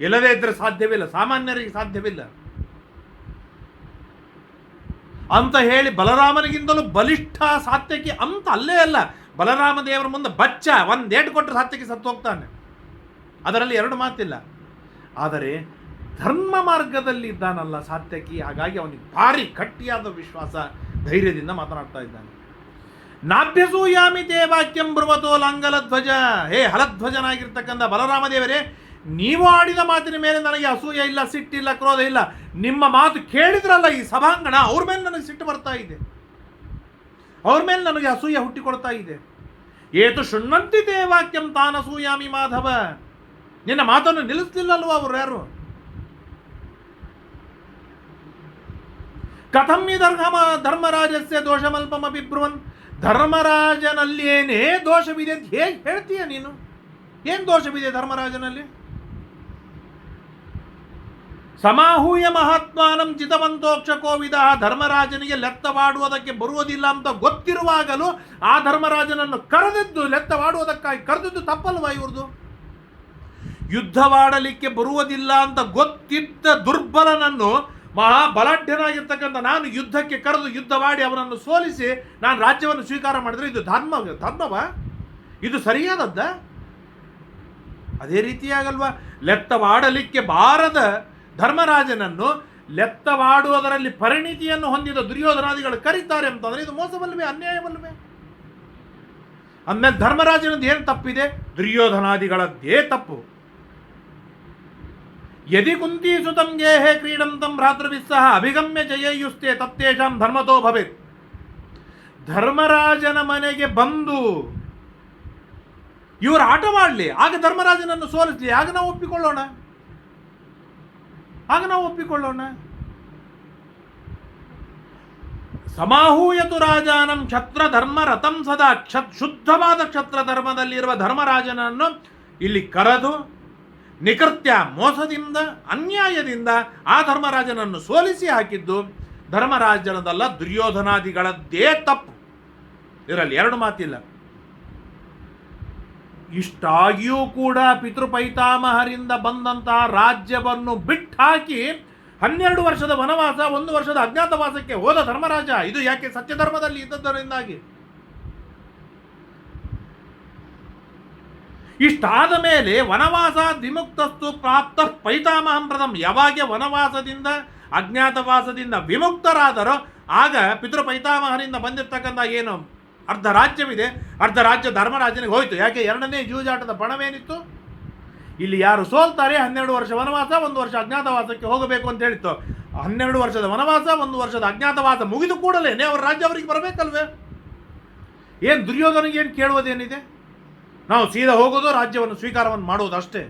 ಇಲ್ಲದೇ ಇದ್ರೆ ಸಾಧ್ಯವಿಲ್ಲ, ಸಾಮಾನ್ಯರಿಗೆ ಸಾಧ್ಯವಿಲ್ಲ. ಅಂತ ಹೇಳಿ ಬಲರಾಮನಿಗಿಂತಲೂ ಬಲಿಷ್ಠ ಸಾತ್ಯಕಿ ಅಂತ ಅಲ್ಲೇ ಅಲ್ಲ. ಬಲರಾಮ ದೇವರ ಮುಂದೆ ಬಚ್ಚ ಒಂದೇಟು ಕೊಟ್ಟರೆ ಸಾತ್ಯಕಿ ಸತ್ತು ಹೋಗ್ತಾನೆ. ಅದರಲ್ಲಿ ಎರಡು ಮಾತಿಲ್ಲ. ಆದರೆ ಧರ್ಮ ಮಾರ್ಗದಲ್ಲಿ ಇದ್ದಾನಲ್ಲ ಸಾತ್ಯಕಿ, ಹಾಗಾಗಿ ಅವನಿಗೆ ಭಾರಿ ಗಟ್ಟಿಯಾದ ವಿಶ್ವಾಸ, ಧೈರ್ಯದಿಂದ ಮಾತನಾಡ್ತಾ ಇದ್ದಾನೆ. ನಾಭ್ಯಸೂಯಾಮಿ ದೇವಾಕ್ಯಂ ವಾಕ್ಯಂ ಬ್ರುವತೋ ಧ್ವಜ ಹೇ ಹಲಧ್ವಜನಾಗಿರ್ತಕ್ಕಂಥ ಬಲರಾಮ ದೇವರೇ ನೀವು ಆಡಿದ ಮಾತಿನ ಮೇಲೆ ನನಗೆ ಅಸೂಯೆ ಇಲ್ಲ ಸಿಟ್ಟಿಲ್ಲ ಕ್ರೋಧ ಇಲ್ಲ. ನಿಮ್ಮ ಮಾತು ಕೇಳಿದ್ರಲ್ಲ ಈ ಸಭಾಂಗಣ, ಅವ್ರ ಮೇಲೆ ನನಗೆ ಸಿಟ್ಟು ಬರ್ತಾ ಇದೆ. ಅವ್ರ ಮೇಲೆ ನನಗೆ ಅಸೂಯೆ ಹುಟ್ಟಿಕೊಳ್ತಾ ಇದೆ. ಏತು ಶೃಣ್ವಂತಿ ತೇ ವಾಕ್ಯಂ ತಾನಸೂಯಾಮಿ ಮಾಧವ. ನಿನ್ನ ಮಾತನ್ನು ನಿಲ್ಲಿಸ್ಲಿಲ್ಲಲ್ವ ಅವರು ಯಾರು? ಕಥಂ ಈ ಧರ್ಮ ಧರ್ಮರಾಜಸ್ಯ ದೋಷಮಲ್ಪಮಪಿ ಬ್ರುವನ್. ಧರ್ಮರಾಜನಲ್ಲೇನೇ ದೋಷವಿದೆ ಅಂತ ಹೇಗೆ ಹೇಳ್ತೀಯ ನೀನು? ಏನು ದೋಷವಿದೆ ಧರ್ಮರಾಜನಲ್ಲಿ? ಸಮಾಹೂಯ ಮಹಾತ್ಮಾನಂ ಚಿತವಂತೋಕ್ಷ ಕೋವಿದ ಆ ಧರ್ಮರಾಜನಿಗೆ ಲೆತ್ತವಾಡುವುದಕ್ಕೆ ಬರುವುದಿಲ್ಲ ಅಂತ ಗೊತ್ತಿರುವಾಗಲೂ ಆ ಧರ್ಮರಾಜನನ್ನು ಕರೆದಿದ್ದು ಲೆತ್ತವಾಡುವುದಕ್ಕಾಗಿ ಕರೆದಿದ್ದು ತಪ್ಪಲ್ವಾ ಇವ್ರದು? ಯುದ್ಧವಾಡಲಿಕ್ಕೆ ಬರುವುದಿಲ್ಲ ಅಂತ ಗೊತ್ತಿದ್ದ ದುರ್ಬಲನನ್ನು ಮಹಾ ಬಲಾಢ್ಯನಾಗಿರ್ತಕ್ಕಂಥ ನಾನು ಯುದ್ಧಕ್ಕೆ ಕರೆದು ಯುದ್ಧವಾಡಿ ಅವನನ್ನು ಸೋಲಿಸಿ ನಾನು ರಾಜ್ಯವನ್ನು ಸ್ವೀಕಾರ ಮಾಡಿದ್ರೆ ಇದು ಧರ್ಮ, ಧರ್ಮವ? ಇದು ಸರಿಯಾದದ್ದ? ಅದೇ ರೀತಿಯಾಗಲ್ವಾ? ಲೆತ್ತವಾಡಲಿಕ್ಕೆ ಬಾರದ ಧರ್ಮರಾಜನನ್ನು ಲೆತ್ತವಾಡುವುದರಲ್ಲಿ ಪರಿಣಿತಿಯನ್ನು ಹೊಂದಿದ ದುರ್ಯೋಧನಾದಿಗಳು ಕರೀತಾರೆ ಅಂತಂದ್ರೆ ಇದು ಮೋಸವಲ್ಲವೇ, ಅನ್ಯಾಯವಲ್ಲವೇ? ಅಂದ್ಮೇಲೆ ಧರ್ಮರಾಜನದ್ದು ಏನು ತಪ್ಪಿದೆ? ದುರ್ಯೋಧನಾದಿಗಳದ್ದೇ ತಪ್ಪು. ಯದಿ ಕುಂತಿ ಸುತಂ ಗೇಹೆ ಕ್ರೀಡಂತಂ ಭ್ರಾತೃಭಿಸ್ಸಹ ಅಭಿಗಮ್ಯ ಜಯಯುಸ್ತೆ ತತ್ತೇಷಾಂ ಧರ್ಮತೋ ಭವೇತ್. ಧರ್ಮರಾಜನ ಮನೆಗೆ ಬಂದು ಇವರು ಆಟವಾಡಲಿ ಆಗ ಧರ್ಮರಾಜನನ್ನು ಸೋಲಿಸಲಿ, ಆಗ ನಾವು ಒಪ್ಪಿಕೊಳ್ಳೋಣ. ಆಗ ನಾವು ಒಪ್ಪಿಕೊಳ್ಳೋಣ. ಸಮಾಹೂಯತು ರಾಜಾನಂ ಕ್ಷತ್ರ ಧರ್ಮ ರಥಂ ಸದಾ ಕ್ಷತ್ ಶುದ್ಧವಾದ ಕ್ಷತ್ರ ಧರ್ಮದಲ್ಲಿರುವ ಧರ್ಮರಾಜನನ್ನು ಇಲ್ಲಿ ಕರೆದು ನಿಕೃತ್ಯ ಮೋಸದಿಂದ, ಅನ್ಯಾಯದಿಂದ ಆ ಧರ್ಮರಾಜನನ್ನು ಸೋಲಿಸಿ ಹಾಕಿದ್ದು ಧರ್ಮರಾಜನದಲ್ಲ ದುರ್ಯೋಧನಾದಿಗಳದ್ದೇ ತಪ್ಪು. ಇದರಲ್ಲಿ ಎರಡು ಮಾತಿಲ್ಲ. ಇಷ್ಟಾಗಿಯೂ ಕೂಡ ಪಿತೃಪೈತಾಮಹರಿಂದ ಬಂದಂತಹ ರಾಜ್ಯವನ್ನು ಬಿಟ್ಟಾಕಿ ಹನ್ನೆರಡು ವರ್ಷದ ವನವಾಸ, ಒಂದು ವರ್ಷದ ಅಜ್ಞಾತವಾಸಕ್ಕೆ ಹೋದ ಧರ್ಮರಾಜ. ಇದು ಯಾಕೆ ಸತ್ಯಧರ್ಮದಲ್ಲಿ ಇದ್ದದರಿಂದಾಗಿ ಇಷ್ಟಾದ ಮೇಲೆ ವನವಾಸ ವಿಮುಕ್ತಸ್ತು ಪ್ರಾಪ್ತ ಪೈತಾಮಹಂ ಪ್ರಥಮ್ ಯಾವಾಗ ವನವಾಸದಿಂದ, ಅಜ್ಞಾತವಾಸದಿಂದ ವಿಮುಕ್ತರಾದರೋ, ಆಗ ಪಿತೃ ಪೈತಾಮಹರಿಂದ ಬಂದಿರತಕ್ಕಂಥ ಏನು? ಅರ್ಧ ರಾಜ್ಯವಿದೆ, ಅರ್ಧ ರಾಜ್ಯ ಧರ್ಮರಾಜನಿಗೆ ಹೋಯಿತು. ಯಾಕೆ? ಎರಡನೇ ಜೂಜಾಟದ ಪಣವೇನಿತ್ತು ಇಲ್ಲಿ ಯಾರು ಸೋಲ್ತಾರೆ? ಹನ್ನೆರಡು ವರ್ಷ ವನವಾಸ, ಒಂದು ವರ್ಷ ಅಜ್ಞಾತವಾಸಕ್ಕೆ ಹೋಗಬೇಕು ಅಂತ ಹೇಳಿತ್ತು. ಹನ್ನೆರಡು ವರ್ಷದ ವನವಾಸ, ಒಂದು ವರ್ಷದ ಅಜ್ಞಾತವಾಸ ಮುಗಿದು ಕೂಡಲೇ ಅವ್ರ ರಾಜ್ಯ ಅವರಿಗೆ ಬರಬೇಕಲ್ವೇ? ಏನು ದುರ್ಯೋಧನಿಗೆ ಏನು ಕೇಳುವುದೇನಿದೆ? ನಾವು ಸೀದಾ ಹೋಗೋದು, ರಾಜ್ಯವನ್ನು ಸ್ವೀಕಾರವನ್ನು ಮಾಡುವುದು ಅಷ್ಟೇ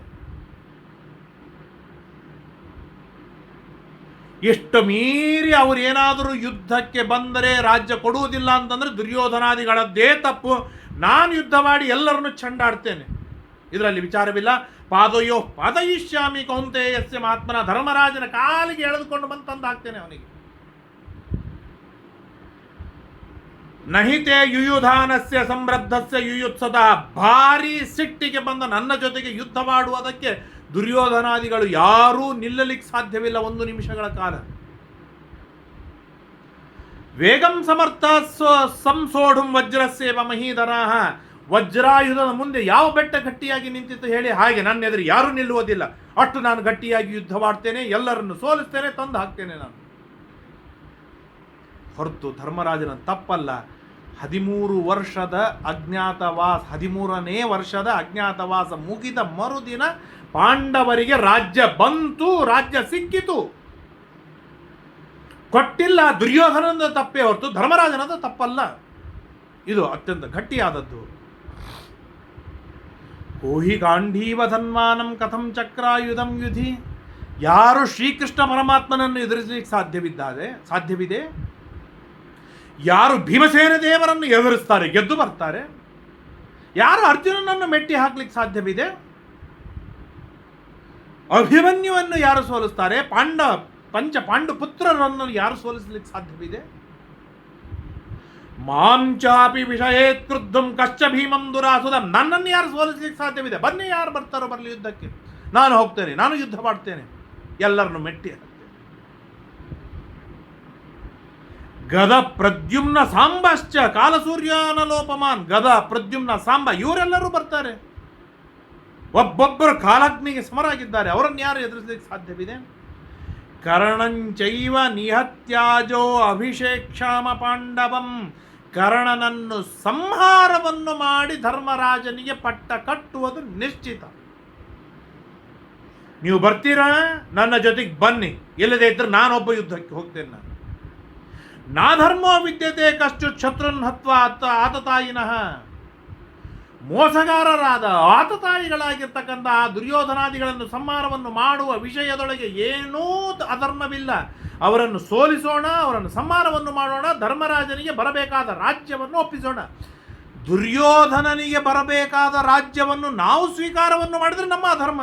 ಎಷ್ಟು ಮೀರಿ ಅವರೇನಾದರೂ ಯುದ್ಧಕ್ಕೆ ಬಂದರೆ ರಾಜ್ಯ ಕೊಡುವುದಿಲ್ಲ ಅಂತಂದರೆ ದುರ್ಯೋಧನಾದಿಗಳದ್ದೇ ತಪ್ಪು. ನಾನು ಯುದ್ಧ ಮಾಡಿ ಎಲ್ಲರನ್ನು ಚಂಡಾಡ್ತೇನೆ ಇದರಲ್ಲಿ ವಿಚಾರವಿಲ್ಲ. ಪಾದಯೋ ಪಾದಯಿಷ್ಯಾಮಿ ಕೌಂತೆಯಸ್ಯ ಮಹಾತ್ಮನ ಧರ್ಮರಾಜನ ಕಾಲಿಗೆ ಎಳೆದುಕೊಂಡು ಬಂದು ತಂದಾಗ್ತೇನೆ ಅವನಿಗೆ. ನಹಿತೆ ಯುಯುಧಾನಸ್ಯ ಸಮೃದ್ಧಸ್ಯ ಯುಯುತ್ಸದ ಭಾರಿ ಸಿಟ್ಟಿಗೆ ಬಂದ ನನ್ನ ಜೊತೆಗೆ ಯುದ್ಧ ಮಾಡುವುದಕ್ಕೆ ದುರ್ಯೋಧನಾದಿಗಳು ಯಾರೂ ನಿಲ್ಲಲಿಕ್ಕೆ ಸಾಧ್ಯವಿಲ್ಲ ಒಂದು ನಿಮಿಷಗಳ ಕಾಲ. ವೇಗಂ ಸಮರ್ಥ ಸಂಸೋಢುಂ ಸೇವ ಮಹೀಧರಾಹ. ವಜ್ರಾಯುಧದ ಮುಂದೆ ಯಾವ ಬೆಟ್ಟ ಗಟ್ಟಿಯಾಗಿ ನಿಂತಿತ್ತು ಹೇಳಿ ಹಾಗೆ ನನ್ನ ಎದುರು ಯಾರೂ ನಿಲ್ಲುವುದಿಲ್ಲ. ಅಷ್ಟು ನಾನು ಗಟ್ಟಿಯಾಗಿ ಯುದ್ಧ ಮಾಡ್ತೇನೆ, ಎಲ್ಲರನ್ನು ಸೋಲಿಸ್ತೇನೆ, ತಂದು ಹಾಕ್ತೇನೆ ನಾನು. ಹೊರತು ಧರ್ಮರಾಜನ ತಪ್ಪಲ್ಲ. ಹದಿಮೂರು ವರ್ಷದ ಅಜ್ಞಾತವಾಸ, ಹದಿಮೂರನೇ ವರ್ಷದ ಅಜ್ಞಾತವಾಸ ಮುಗಿದ ಮರುದಿನ ಪಾಂಡವರಿಗೆ ರಾಜ್ಯ ಬಂತು, ರಾಜ್ಯ ಸಿಕ್ಕಿತು. ಕೊಟ್ಟಿಲ್ಲ, ದುರ್ಯೋಧನದ ತಪ್ಪೇ ಹೊರತು, ಧರ್ಮರಾಜನದ ತಪ್ಪಲ್ಲ. ಇದು ಅತ್ಯಂತ ಗಟ್ಟಿಯಾದದ್ದು. ಕೋಹಿ ಗಾಂಧೀವ ಧನ್ಮಾನಂ ಕಥಂ ಚಕ್ರಾಯುಧಂ ಯುಧಿ. ಯಾರು ಶ್ರೀಕೃಷ್ಣ ಪರಮಾತ್ಮನನ್ನು ಎದುರಿಸಲಿಕ್ಕೆ ಸಾಧ್ಯವಿದ್ದಾರೆ ಸಾಧ್ಯವಿದೆ? ಯಾರು ಭೀಮಸೇನ ದೇವರನ್ನು ಎದುರಿಸ್ತಾರೆ, ಗೆದ್ದು ಬರ್ತಾರೆ? ಯಾರು ಅರ್ಜುನನನ್ನು ಮೆಟ್ಟಿ ಹಾಕ್ಲಿಕ್ಕೆ ಸಾಧ್ಯವಿದೆ? ಅಭಿಮನ್ಯುವನ್ನು ಯಾರು ಸೋಲಿಸ್ತಾರೆ? ಪಾಂಡ, ಪಂಚ ಪಾಂಡು ಪುತ್ರರನ್ನು ಯಾರು ಸೋಲಿಸಲಿಕ್ಕೆ ಸಾಧ್ಯವಿದೆ? ಮಾಂಚಾಪಿ ವಿಷಯೇ ಕ್ರುದ್ಧಂ, ಕಶ್ಚ ಭೀಮಂ ದುರಾಸುದ. ನನ್ನನ್ನು ಯಾರು ಸೋಲಿಸಲಿಕ್ಕೆ ಸಾಧ್ಯವಿದೆ? ಬನ್ನಿ, ಯಾರು ಬರ್ತಾರೋ ಬರಲಿ ಯುದ್ಧಕ್ಕೆ. ನಾನು ಹೋಗ್ತೇನೆ, ನಾನು ಯುದ್ಧ ಮಾಡ್ತೇನೆ. ಎಲ್ಲರನ್ನು ಮೆಟ್ಟಿ ಗದ ಪ್ರದ್ಯುಮ್ನ ಸಾಂಬಶ್ಚ, ಕಾಲಸೂರ್ಯಾನಲೋಪಮಾನ್. ಗದ ಪ್ರದ್ಯುಮ್ನ ಸಾಂಬ, ಇವರೆಲ್ಲರೂ ಬರ್ತಾರೆ. ಒಬ್ಬೊಬ್ಬರು ಕಾಲಾಗ್ನಿಗೆ ಸಮರಾಗಿದ್ದಾರೆ. ಅವರನ್ನು ಯಾರು ಎದುರಿಸಲಿಕ್ಕೆ ಸಾಧ್ಯವಿದೆ? ಕರ್ಣಂಚೈವ ನಿಹತ್ಯಾಜೋ ಅಭಿಷೇಕ್ಷಾಮ ಪಾಂಡವಂ. ಕರ್ಣನನ್ನು ಸಂಹಾರವನ್ನು ಮಾಡಿ ಧರ್ಮರಾಜನಿಗೆ ಪಟ್ಟ ಕಟ್ಟುವುದು ನಿಶ್ಚಿತ. ನೀವು ಬರ್ತೀರಾ? ನನ್ನ ಜೊತೆಗೆ ಬನ್ನಿ. ಇಲ್ಲದೆ ಇದ್ರೆ ನಾನೊಬ್ಬ ಯುದ್ಧಕ್ಕೆ ಹೋಗ್ತೇನೆ ನಾನು. ನಾ ಧರ್ಮೋ ವಿದ್ಯತೆ ಕಷ್ಟು ಶತ್ರುನ್ ಹತ್ವ ಆತ ಆತತಾಯಿನಃ ಮೋಸಗಾರರಾದ ಆತತಾಯಿಗಳಾಗಿರ್ತಕ್ಕಂತಹ ದುರ್ಯೋಧನಾದಿಗಳನ್ನು ಸಂಹಾರವನ್ನು ಮಾಡುವ ವಿಷಯದೊಳಗೆ ಏನೂ ಅಧರ್ಮವಿಲ್ಲ. ಅವರನ್ನು ಸೋಲಿಸೋಣ, ಅವರನ್ನು ಸಂಹಾರವನ್ನು ಮಾಡೋಣ, ಧರ್ಮರಾಜನಿಗೆ ಬರಬೇಕಾದ ರಾಜ್ಯವನ್ನು ಒಪ್ಪಿಸೋಣ. ದುರ್ಯೋಧನನಿಗೆ ಬರಬೇಕಾದ ರಾಜ್ಯವನ್ನು ನಾವು ಸ್ವೀಕಾರವನ್ನು ಮಾಡಿದರೆ ನಮ್ಮ ಅಧರ್ಮ.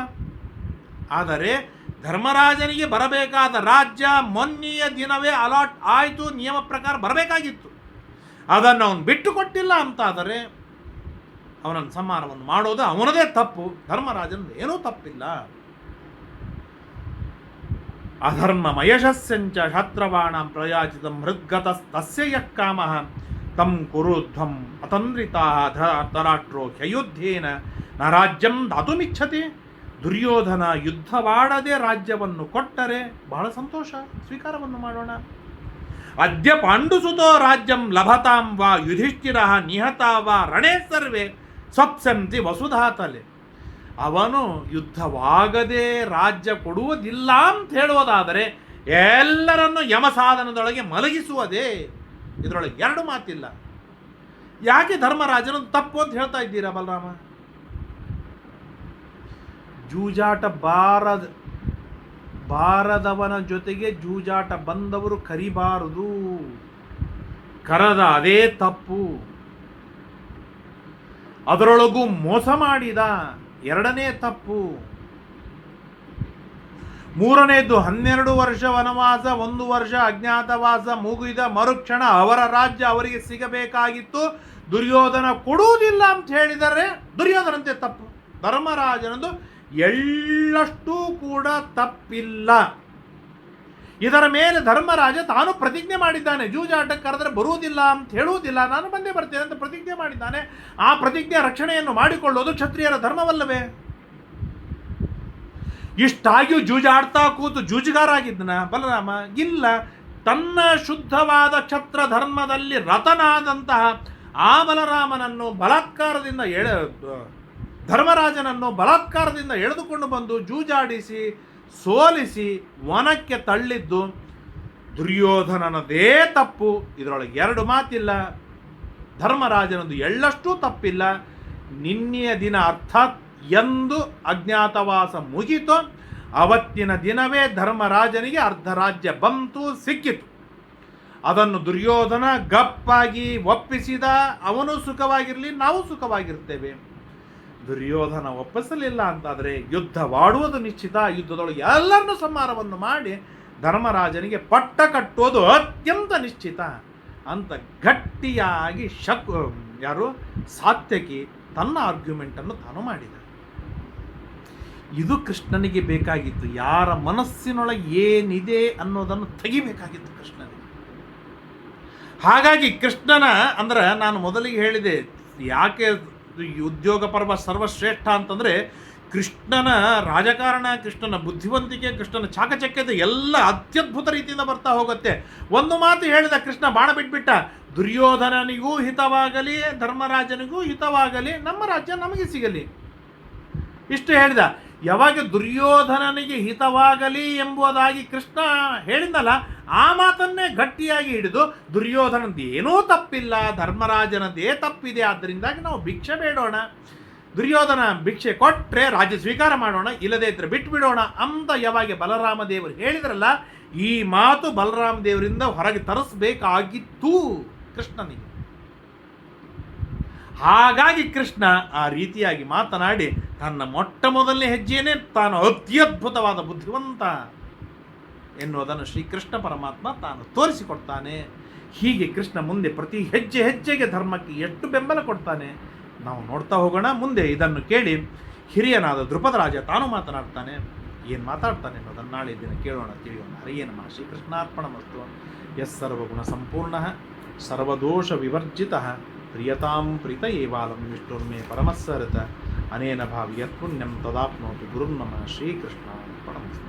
ಆದರೆ ಧರ್ಮರಾಜನಿಗೆ ಬರಬೇಕಾದ ರಾಜ್ಯ ಮೊನ್ನೆಯ ದಿನವೇ ಅಲಾಟ್ ಆಯಿತು, ನಿಯಮ ಪ್ರಕಾರ ಬರಬೇಕಾಗಿತ್ತು. ಅದನ್ನು ಅವನು ಬಿಟ್ಟುಕೊಟ್ಟಿಲ್ಲ ಅಂತಾದರೆ ಅವನನ್ನು ಸಂಹಾರವನ್ನು ಮಾಡೋದು ಅವನದೇ ತಪ್ಪು. ಧರ್ಮರಾಜನ ಏನೂ ತಪ್ಪಿಲ್ಲ. ಅಧರ್ಮ ಮಯಶಸ್ಸಂಚ ಶಾತ್ರವಾಣ ಪ್ರಯಾಚಿತ ಮೃದ್ಗತ ತಸ್ಯ ಕಾಮ. ತಂ ಕುರುಧ್ವಂ ಅತಂದ್ರಿತಾ ಧರಾಷ್ಟ್ರೋ ಹ್ಯಯುದ್ಧೇನ ನ ರಾಜ್ಯಂ ದಾತುಮಿಚ್ಛತಿ ದುರ್ಯೋಧನ ಯುದ್ಧವಾಡದೆ ರಾಜ್ಯವನ್ನು ಕೊಟ್ಟರೆ ಬಹಳ ಸಂತೋಷ. ಸ್ವೀಕಾರವನ್ನು ಮಾಡೋಣ. ಅದ್ಯ ಪಾಂಡುಸುತೋ ರಾಜ್ಯಂ ಲಭತಾಂ ವಾ ಯುಧಿಷ್ಠಿರ ನಿಹತ ವಾ ರಣೇ ಸರ್ವೇ. ಸ್ವಪ್ಸಂತಿ ವಸುಧಾತಲೆ. ಅವನು ಯುದ್ಧವಾಗದೆ ರಾಜ್ಯ ಕೊಡುವುದಿಲ್ಲ ಅಂತ ಹೇಳುವುದಾದರೆ ಎಲ್ಲರನ್ನು ಯಮಸಾಧನದೊಳಗೆ ಮಲಗಿಸುವುದೇ ಇದರೊಳಗೆ ಎರಡು ಮಾತಿಲ್ಲ. ಯಾಕೆ ಧರ್ಮರಾಜನ ತಪ್ಪು ಅಂತ ಹೇಳ್ತಾ ಇದ್ದೀರಾ ಬಲರಾಮ? ಜೂಜಾಟ ಬಾರದ ಬಾರದವನ ಜೊತೆಗೆ ಜೂಜಾಟ ಬಂದವರು ಕರಿಬಾರದು. ಕರದ ಅದೇ ತಪ್ಪು. ಅದರೊಳಗೂ ಮೋಸ ಮಾಡಿದ ಎರಡನೇ ತಪ್ಪು. ಮೂರನೇದು, ಹನ್ನೆರಡು ವರ್ಷ ವನವಾಸ, ಒಂದು ವರ್ಷ ಅಜ್ಞಾತವಾಸ, ಮುಗಿದ ಮರುಕ್ಷಣ ಅವರ ರಾಜ್ಯ ಅವರಿಗೆ ಸಿಗಬೇಕಾಗಿತ್ತು. ದುರ್ಯೋಧನ ಕೊಡುವುದಿಲ್ಲ ಅಂತ ಹೇಳಿದರೆ ದುರ್ಯೋಧನಂತೆ ತಪ್ಪು. ಧರ್ಮರಾಜನದು ಎಳ್ಳಷ್ಟು ಕೂಡ ತಪ್ಪಿಲ್ಲ. ಇದರ ಮೇಲೆ ಧರ್ಮರಾಜ ತಾನು ಪ್ರತಿಜ್ಞೆ ಮಾಡಿದ್ದಾನೆ. ಜೂಜಾಟಕ್ಕೆ ಕರೆದ್ರೆ ಬರುವುದಿಲ್ಲ ಅಂತ ಹೇಳುವುದಿಲ್ಲ. ನಾನು ಬಂದೇ ಬರ್ತೇನೆ ಅಂತ ಪ್ರತಿಜ್ಞೆ ಮಾಡಿದ್ದಾನೆ. ಆ ಪ್ರತಿಜ್ಞೆ ರಕ್ಷಣೆಯನ್ನು ಮಾಡಿಕೊಳ್ಳೋದು ಕ್ಷತ್ರಿಯರ ಧರ್ಮವಲ್ಲವೇ? ಇಷ್ಟಾಗಿಯೂ ಜೂಜಾಡ್ತಾ ಕೂತು ಜೂಜುಗಾರಾಗಿದ್ದನ. ಬಲರಾಮ, ಇಲ್ಲ. ತನ್ನ ಶುದ್ಧವಾದ ಕ್ಷತ್ರ ಧರ್ಮದಲ್ಲಿ ರತನಾದಂತಹ ಆ ಬಲರಾಮನನ್ನು ಬಲಾತ್ಕಾರದಿಂದ ಎಳೆ, ಧರ್ಮರಾಜನನ್ನು ಬಲಾತ್ಕಾರದಿಂದ ಎಳೆದುಕೊಂಡು ಬಂದು ಜೂಜಾಡಿಸಿ ಸೋಲಿಸಿ ವನಕ್ಕೆ ತಳ್ಳಿದ್ದು ದುರ್ಯೋಧನನದೇ ತಪ್ಪು. ಇದರೊಳಗೆ ಎರಡು ಮಾತಿಲ್ಲ. ಧರ್ಮರಾಜನದು ಎಳ್ಳಷ್ಟೂ ತಪ್ಪಿಲ್ಲ. ನಿನ್ನೆಯ ದಿನ ಅರ್ಥಾತ್ ಎಂದು ಅಜ್ಞಾತವಾಸ ಮುಗಿತು. ಅವತ್ತಿನ ದಿನವೇ ಧರ್ಮರಾಜನಿಗೆ ಅರ್ಧ ರಾಜ್ಯ ಬಂತು, ಸಿಕ್ಕಿತು. ಅದನ್ನು ದುರ್ಯೋಧನ ಗಪ್ಪಾಗಿ ಒಪ್ಪಿಸಿದ, ಅವನು ಸುಖವಾಗಿರಲಿ, ನಾವು ಸುಖವಾಗಿರ್ತೇವೆ. ದುರ್ಯೋಧನ ಒಪ್ಪಿಸಲಿಲ್ಲ ಅಂತಾದರೆ ಯುದ್ಧವಾಡುವುದು ನಿಶ್ಚಿತ. ಯುದ್ಧದೊಳಗೆ ಎಲ್ಲರನ್ನೂ ಸಂಹಾರವನ್ನು ಮಾಡಿ ಧರ್ಮರಾಜನಿಗೆ ಪಟ್ಟ ಕಟ್ಟುವುದು ಅತ್ಯಂತ ನಿಶ್ಚಿತ. ಅಂತ ಗಟ್ಟಿಯಾಗಿ ಶಕ್ ಯಾರು? ಸಾತ್ಯಕಿ ತನ್ನ ಆರ್ಗ್ಯುಮೆಂಟನ್ನು ತಾನು ಮಾಡಿದ. ಇದು ಕೃಷ್ಣನಿಗೆ ಬೇಕಾಗಿತ್ತು. ಯಾರ ಮನಸ್ಸಿನೊಳಗೆ ಏನಿದೆ ಅನ್ನೋದನ್ನು ತೆಗಿಬೇಕಾಗಿತ್ತು ಕೃಷ್ಣನಿಗೆ. ಹಾಗಾಗಿ ಕೃಷ್ಣನ, ಅಂದ್ರೆ ನಾನು ಮೊದಲಿಗೆ ಹೇಳಿದೆ, ಯಾಕೆ ಉದ್ಯೋಗ ಪರ್ವ ಸರ್ವಶ್ರೇಷ್ಠ ಅಂತಂದರೆ ಕೃಷ್ಣನ ರಾಜಕಾರಣ, ಕೃಷ್ಣನ ಬುದ್ಧಿವಂತಿಕೆ, ಕೃಷ್ಣನ ಚಾಕಚಕ್ಯತೆ ಎಲ್ಲ ಅತ್ಯದ್ಭುತ ರೀತಿಯಿಂದ ಬರ್ತಾ ಹೋಗುತ್ತೆ. ಒಂದು ಮಾತು ಹೇಳಿದ ಕೃಷ್ಣ ಬಾಣ ಬಿಟ್ಬಿಟ್ಟ, ದುರ್ಯೋಧನನಿಗೂ ಹಿತವಾಗಲಿ, ಧರ್ಮರಾಜನಿಗೂ ಹಿತವಾಗಲಿ, ನಮ್ಮ ರಾಜ್ಯ ನಮಗೆ ಸಿಗಲಿ. ಇಷ್ಟು ಹೇಳಿದ. ಯಾವಾಗ ದುರ್ಯೋಧನನಿಗೆ ಹಿತವಾಗಲಿ ಎಂಬುದಾಗಿ ಕೃಷ್ಣ ಹೇಳಿದ್ನಲ್ಲ, ಆ ಮಾತನ್ನೇ ಗಟ್ಟಿಯಾಗಿ ಹಿಡಿದು ದುರ್ಯೋಧನದ ಏನೂ ತಪ್ಪಿಲ್ಲ, ಧರ್ಮರಾಜನದೇ ತಪ್ಪಿದೆ, ಆದ್ದರಿಂದಾಗಿ ನಾವು ಭಿಕ್ಷೆ ಬೇಡೋಣ. ದುರ್ಯೋಧನ ಭಿಕ್ಷೆ ಕೊಟ್ಟರೆ ರಾಜ್ಯ ಸ್ವೀಕಾರ ಮಾಡೋಣ, ಇಲ್ಲದೇ ಇದ್ರೆ ಬಿಟ್ಟು ಬಿಡೋಣ ಅಂತ ಯಾವಾಗ ಬಲರಾಮ ದೇವರು ಹೇಳಿದ್ರಲ್ಲ, ಈ ಮಾತು ಬಲರಾಮ ದೇವರಿಂದ ಹೊರಗೆ ತರಿಸ್ಬೇಕಾಗಿತ್ತು ಕೃಷ್ಣನಿಗೆ. ಹಾಗಾಗಿ ಕೃಷ್ಣ ಆ ರೀತಿಯಾಗಿ ಮಾತನಾಡಿ, ತನ್ನ ಮೊಟ್ಟ ಮೊದಲನೇ ಹೆಜ್ಜೆಯೇ ತಾನು ಅತ್ಯದ್ಭುತವಾದ ಬುದ್ಧಿವಂತ ಎನ್ನುವುದನ್ನು ಶ್ರೀಕೃಷ್ಣ ಪರಮಾತ್ಮ ತಾನು ತೋರಿಸಿಕೊಡ್ತಾನೆ. ಹೀಗೆ ಕೃಷ್ಣ ಮುಂದೆ ಪ್ರತಿ ಹೆಜ್ಜೆ ಹೆಜ್ಜೆಗೆ ಧರ್ಮಕ್ಕೆ ಎಷ್ಟು ಬೆಂಬಲ ಕೊಡ್ತಾನೆ, ನಾವು ನೋಡ್ತಾ ಹೋಗೋಣ. ಮುಂದೆ ಇದನ್ನು ಕೇಳಿ ಹಿರಿಯನಾದ ದ್ರುಪದ ರಾಜ ತಾನು ಮಾತನಾಡ್ತಾನೆ. ಏನು ಮಾತಾಡ್ತಾನೆ ಅನ್ನೋದನ್ನು ನಾಳೆ ದಿನ ಕೇಳೋಣ, ತಿಳಿಯೋಣ. ಹರಿಯೇ ನಮಃ. ಶ್ರೀಕೃಷ್ಣಾರ್ಪಣ ಮತ್ತು ಎಸ್ ಸರ್ವಗುಣ ಸಂಪೂರ್ಣ ಸರ್ವದೋಷ ವಿವರ್ಜಿತ ప్రియతాం ప్రీత ఏవాలం విష్ణుర్మే పరమస్సరత అనేన భావ్యత్ పుణ్యం తదాప్నోతి గురుర్నమ శ్రీకృష్ణ పరమస్త